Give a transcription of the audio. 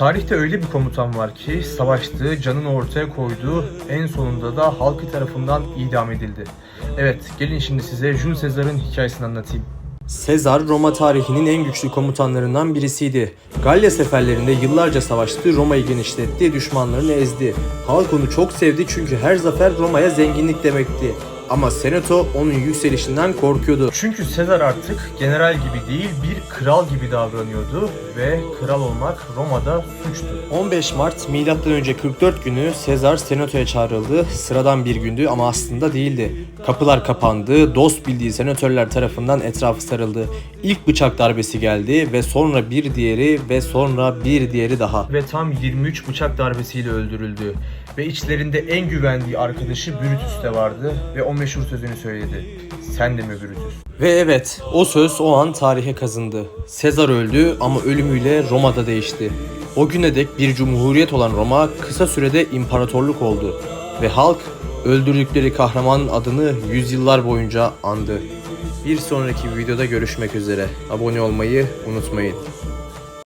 Tarihte öyle bir komutan var ki savaştığı, canını ortaya koyduğu, en sonunda da halkı tarafından idam edildi. Evet, gelin şimdi size Jules Caesar'ın hikayesini anlatayım. Sezar Roma tarihinin en güçlü komutanlarından birisiydi. Galya seferlerinde yıllarca savaştı, Roma'yı genişletti, düşmanlarını ezdi. Halk onu çok sevdi çünkü her zafer Roma'ya zenginlik demekti. Ama Senato onun yükselişinden korkuyordu. Çünkü Caesar artık general gibi değil, bir kral gibi davranıyordu ve kral olmak Roma'da suçtu. 15 Mart M.Ö. 44 günü Sezar Senato'ya çağrıldı. Sıradan bir gündü ama aslında değildi. Kapılar kapandı, dost bildiği senatörler tarafından etrafı sarıldı. İlk bıçak darbesi geldi ve sonra bir diğeri ve sonra bir diğeri daha. Ve tam 23 bıçak darbesiyle öldürüldü. Ve içlerinde en güvendiği arkadaşı Brutus de vardı ve o meşhur sözünü söyledi. Sen de mi Brutus? Ve evet, o söz o an tarihe kazındı. Sezar öldü ama ölümüyle Roma'da değişti. O güne dek bir cumhuriyet olan Roma kısa sürede imparatorluk oldu. Ve halk öldürdükleri kahramanın adını yüzyıllar boyunca andı. Bir sonraki videoda görüşmek üzere. Abone olmayı unutmayın.